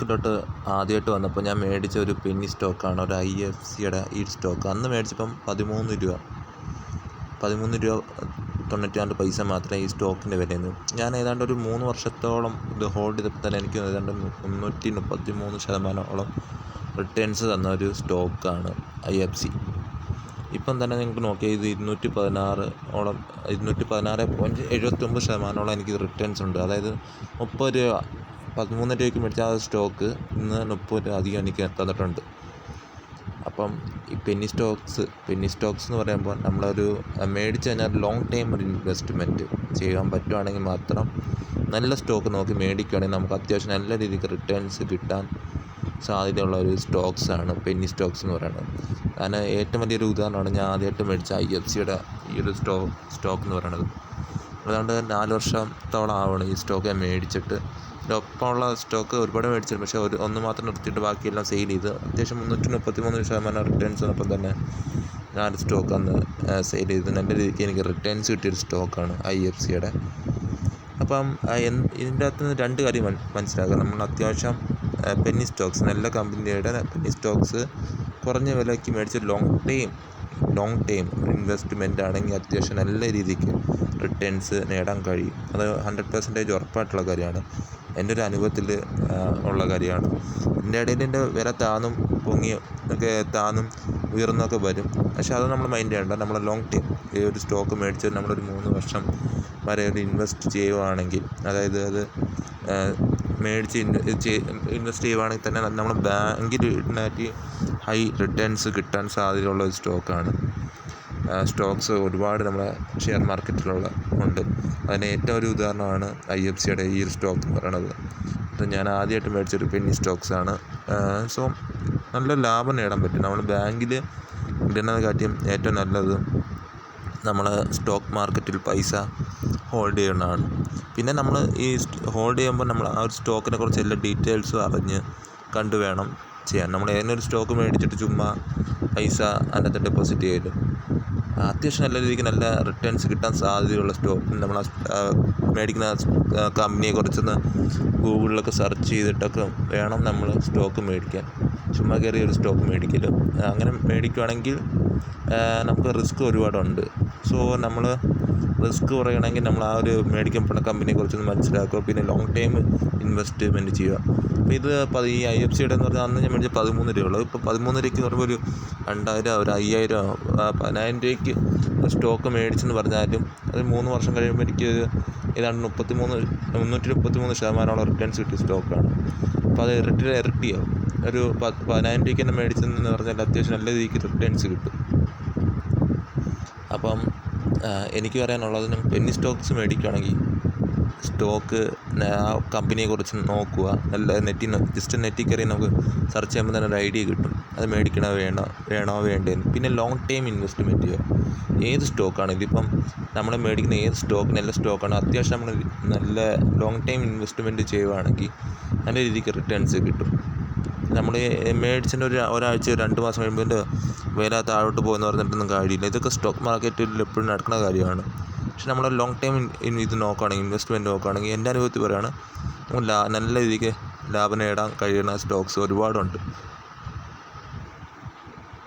മാർക്കറ്റിലോട്ട് ആദ്യമായിട്ട് വന്നപ്പോൾ ഞാൻ മേടിച്ച ഒരു പെന്നി സ്റ്റോക്കാണ് ഒരു ഐ എഫ് സിയുടെ ഈ സ്റ്റോക്ക് അന്ന് മേടിച്ചപ്പം പതിമൂന്ന് രൂപ പതിമൂന്ന് രൂപ തൊണ്ണൂറ്റി നാല് പൈസ മാത്രമേ ഈ സ്റ്റോക്കിന്റെ വിലയുള്ളൂ. ഞാൻ ഏതാണ്ട് ഒരു മൂന്ന് വർഷത്തോളം ഇത് ഹോൾഡ് ചെയ്തപ്പോൾ തന്നെ എനിക്ക് ഏതാണ്ട് മുന്നൂറ്റി മുപ്പത്തി മൂന്ന് ശതമാനമോളം റിട്ടേൺസ് തന്ന ഒരു സ്റ്റോക്കാണ് ഐ എഫ് സി ഇപ്പം തന്നെ നിങ്ങൾക്ക് നോക്കിയാൽ ഇത് ഇരുന്നൂറ്റി പതിനാറ് ഓളം ഇരുന്നൂറ്റി പതിനാറ് പോയിന്റ് എഴുപത്തൊമ്പത് ശതമാനമോളം എനിക്ക് റിട്ടേൺസ് ഉണ്ട്. അതായത് മുപ്പത് രൂപ പതിമൂന്ന് രൂപയ്ക്ക് മേടിച്ച ആ സ്റ്റോക്ക് ഇന്ന് മുപ്പത് രൂപ അധികം എനിക്ക് തന്നിട്ടുണ്ട്. അപ്പം ഈ പെന്നി സ്റ്റോക്സ് പെന്നി സ്റ്റോക്സ് എന്ന് പറയുമ്പോൾ നമ്മളൊരു മേടിച്ച് കഴിഞ്ഞാൽ ലോങ് ടൈം ഒരു ഇൻവെസ്റ്റ്മെന്റ് ചെയ്യാൻ പറ്റുവാണെങ്കിൽ മാത്രം നല്ല സ്റ്റോക്ക് നോക്കി മേടിക്കുകയാണെങ്കിൽ നമുക്ക് അത്യാവശ്യം നല്ല രീതിക്ക് റിട്ടേൺസ് കിട്ടാൻ സാധ്യതയുള്ള ഒരു സ്റ്റോക്സാണ് പെന്നി സ്റ്റോക്സ് എന്ന് പറയുന്നത്. കാരണം ഏറ്റവും വലിയൊരു ഉദാഹരണമാണ് ഞാൻ ആദ്യമായിട്ട് മേടിച്ച ഐ എഫ് സിയുടെ ഈ ഒരു സ്റ്റോ സ്റ്റോക്ക് എന്ന് പറയുന്നത്. അതുകൊണ്ട് നാല് വർഷത്തോളം ആവണം ഈ സ്റ്റോക്ക് ഞാൻ മേടിച്ചിട്ട്. ഒപ്പമുള്ള സ്റ്റോക്ക് ഒരുപാട് മേടിച്ചിട്ട് പക്ഷേ ഒരു ഒന്ന് മാത്രം നിർത്തിയിട്ട് ബാക്കിയെല്ലാം സെയിൽ ചെയ്ത് അത്യാവശ്യം മുന്നൂറ്റി മുപ്പത്തി മൂന്ന് ശതമാനം റിട്ടേൺസ് ഒപ്പം തന്നെ ഞാൻ സ്റ്റോക്ക് അന്ന് സെയിൽ ചെയ്ത്. നല്ല രീതിക്ക് എനിക്ക് റിട്ടേൺസ് കിട്ടിയൊരു സ്റ്റോക്കാണ് ഐ എഫ് സിയുടെ. അപ്പം ഇതിന്റെ അകത്ത് നിന്ന് രണ്ട് കാര്യം മനസ്സിലാക്കുക നമ്മൾ അത്യാവശ്യം പെന്നി സ്റ്റോക്സ് നല്ല കമ്പനിയുടെ പെന്നി സ്റ്റോക്സ് കുറഞ്ഞ വിലയ്ക്ക് മേടിച്ച് long time long time investment ആണെങ്കിൽ അത്യാവശ്യം നല്ല രീതിക്ക് റിട്ടേൺസ് നേടാൻ കഴിയും. അത് ഹൺഡ്രഡ് പെർസെന്റേജ് ഉറപ്പായിട്ടുള്ള കാര്യമാണ്. എന്റെ ഒരു അനുഭവത്തിൽ ഉള്ള കാര്യമാണ്. എന്റെ ഇടയിൽ എന്റെ വില താന്നും പൊങ്ങി ഒക്കെ താന്നും ഉയർന്നൊക്കെ വരും. പക്ഷേ അത് നമ്മൾ മൈൻഡ് ചെയ്യേണ്ട. നമ്മൾ ലോങ് ടൈം ഈ ഒരു സ്റ്റോക്ക് മേടിച്ച് നമ്മളൊരു മൂന്ന് വർഷം വരെ ഒരു ഇൻവെസ്റ്റ് ചെയ്യുവാണെങ്കിൽ അതായത് അത് മേടിച്ച് ഇൻവെസ്റ്റ് ചെയ്യുവാണെങ്കിൽ തന്നെ നമ്മൾ ബാങ്കിൽ ഇടുന്നതായിട്ട് ഹൈ റിട്ടേൺസ് കിട്ടാൻ സാധ്യതയുള്ള ഒരു സ്റ്റോക്കാണ് സ്റ്റോക്സ് ഒരുപാട് നമ്മുടെ ഷെയർ മാർക്കറ്റിലുള്ള ഉണ്ട്. അതിന് ഏറ്റവും ഒരു ഉദാഹരണമാണ് ഐ എഫ് സിയുടെ ഈ ഒരു സ്റ്റോക്ക് എന്ന് പറയണത്. അത് ഞാൻ ആദ്യമായിട്ട് മേടിച്ചൊരു പെന്നി സ്റ്റോക്സ് ആണ്. സോ നല്ല ലാഭം നേടാൻ പറ്റും. നമ്മൾ ബാങ്കിൽ ഇടുന്നത് കാട്ടിയും ഏറ്റവും നല്ലത് നമ്മൾ സ്റ്റോക്ക് മാർക്കറ്റിൽ പൈസ ഹോൾഡ് ചെയ്യുന്നതാണ് പിന്നെ നമ്മൾ ഈ ഹോൾഡ് ചെയ്യുമ്പോൾ നമ്മൾ ആ ഒരു സ്റ്റോക്കിനെ കുറിച്ച് എല്ലാ ഡീറ്റെയിൽസും അറിഞ്ഞ് കണ്ടു വേണം ചെയ്യാൻ. നമ്മൾ ഏതെങ്കിലും ഒരു സ്റ്റോക്ക് മേടിച്ചിട്ട് ചുമ്മാ പൈസ അതിനകത്ത് ഡെപ്പോസിറ്റ് ചെയ്യലും അത്യാവശ്യം നല്ല രീതിക്ക് നല്ല റിട്ടേൺസ് കിട്ടാൻ സാധ്യതയുള്ള സ്റ്റോക്ക് നമ്മൾ മേടിക്കുന്ന കമ്പനിയെ കുറിച്ചൊന്ന് ഗൂഗിളിലൊക്കെ സെർച്ച് ചെയ്തിട്ടൊക്കെ വേണം നമ്മൾ സ്റ്റോക്ക് മേടിക്കാൻ. ചുമ്മാ കയറി ഒരു സ്റ്റോക്ക് മേടിക്കലും അങ്ങനെ മേടിക്കുകയാണെങ്കിൽ നമുക്ക് റിസ്ക് ഒരുപാടുണ്ട്. സോ നമ്മൾ റിസ്ക് കുറയണമെങ്കിൽ നമ്മൾ ആ ഒരു മേടിക്കാൻ പോണ കമ്പനിയെ കുറിച്ചൊന്ന് മനസ്സിലാക്കുക. പിന്നെ ലോങ് ടൈം ഇൻവെസ്റ്റ്മെന്റ് ചെയ്യുക. അപ്പോൾ ഇത് ഈ ഐ എഫ് സിയുടെ എന്ന് പറഞ്ഞാൽ അന്ന് ഞാൻ മേടിച്ച പതിമൂന്ന് രൂപയുള്ളൂ ഇപ്പോൾ പതിമൂന്ന് രൂപയ്ക്ക് പറയുമ്പോൾ ഒരു രണ്ടായിരം ഒരു അയ്യായിരം പതിനായിരം രൂപയ്ക്ക് സ്റ്റോക്ക് മേടിച്ചെന്ന് പറഞ്ഞാലും അത് മൂന്ന് വർഷം കഴിയുമ്പോൾ എനിക്ക് ഏതാണ്ട് മുപ്പത്തി മൂന്ന് മുന്നൂറ്റി മുപ്പത്തി മൂന്ന് ശതമാനമുള്ള റിട്ടേൺസ് കിട്ടിയ സ്റ്റോക്കാണ് അപ്പോൾ അത് ഇരട്ടി ഇരട്ടിയാവും ഒരു പതിനായിരം രൂപയ്ക്ക് തന്നെ മേടിച്ചെന്ന് പറഞ്ഞാൽ അത്യാവശ്യം നല്ല രീതിക്ക് റിട്ടേൺസ് കിട്ടും. അപ്പം എനിക്ക് പറയാനുള്ളത് പെന്നി സ്റ്റോക്സ് മേടിക്കുകയാണെങ്കിൽ സ്റ്റോക്ക് ആ കമ്പനിയെ കുറിച്ച് നോക്കുക. നല്ല നെറ്റിൽ ജസ്റ്റ് നെറ്റിൽ കയറി നമുക്ക് സെർച്ച് ചെയ്യുമ്പോൾ തന്നെ ഒരു ഐഡിയ കിട്ടും. അത് മേടിക്കണോ വേണോ വേണോ വേണ്ടേന്ന്. പിന്നെ ലോങ് ടൈം ഇൻവെസ്റ്റ്മെന്റ് ചെയ്യുക. ഏത് സ്റ്റോക്കാണ് ഇതിപ്പം നമ്മൾ മേടിക്കുന്ന ഏത് സ്റ്റോക്ക് നല്ല സ്റ്റോക്കാണ് അത്യാവശ്യം നമ്മൾ നല്ല ലോങ് ടൈം ഇൻവെസ്റ്റ്മെന്റ് ചെയ്യുകയാണെങ്കിൽ നല്ല രീതിക്ക് റിട്ടേൺസ് കിട്ടും. നമ്മൾ മേടിച്ചതിന്റെ ഒരു ഒരാഴ്ച രണ്ട് മാസം കഴിയുമ്പോൾ വില താഴോട്ട് പോകുമെന്ന് പറഞ്ഞിട്ടൊന്നും കാര്യമില്ല. ഇതൊക്കെ സ്റ്റോക്ക് മാർക്കറ്റിൽ എപ്പോഴും നടക്കുന്ന കാര്യമാണ്. പക്ഷെ നമ്മൾ ലോങ് ടൈം ഇത് നോക്കുകയാണെങ്കിൽ ഇൻവെസ്റ്റ്മെന്റ് നോക്കുകയാണെങ്കിൽ എന്റെ അനുഭവത്തിൽ പറയുകയാണ് നല്ല രീതിക്ക് ലാഭം നേടാൻ കഴിയുന്ന സ്റ്റോക്സ് ഒരുപാടുണ്ട്.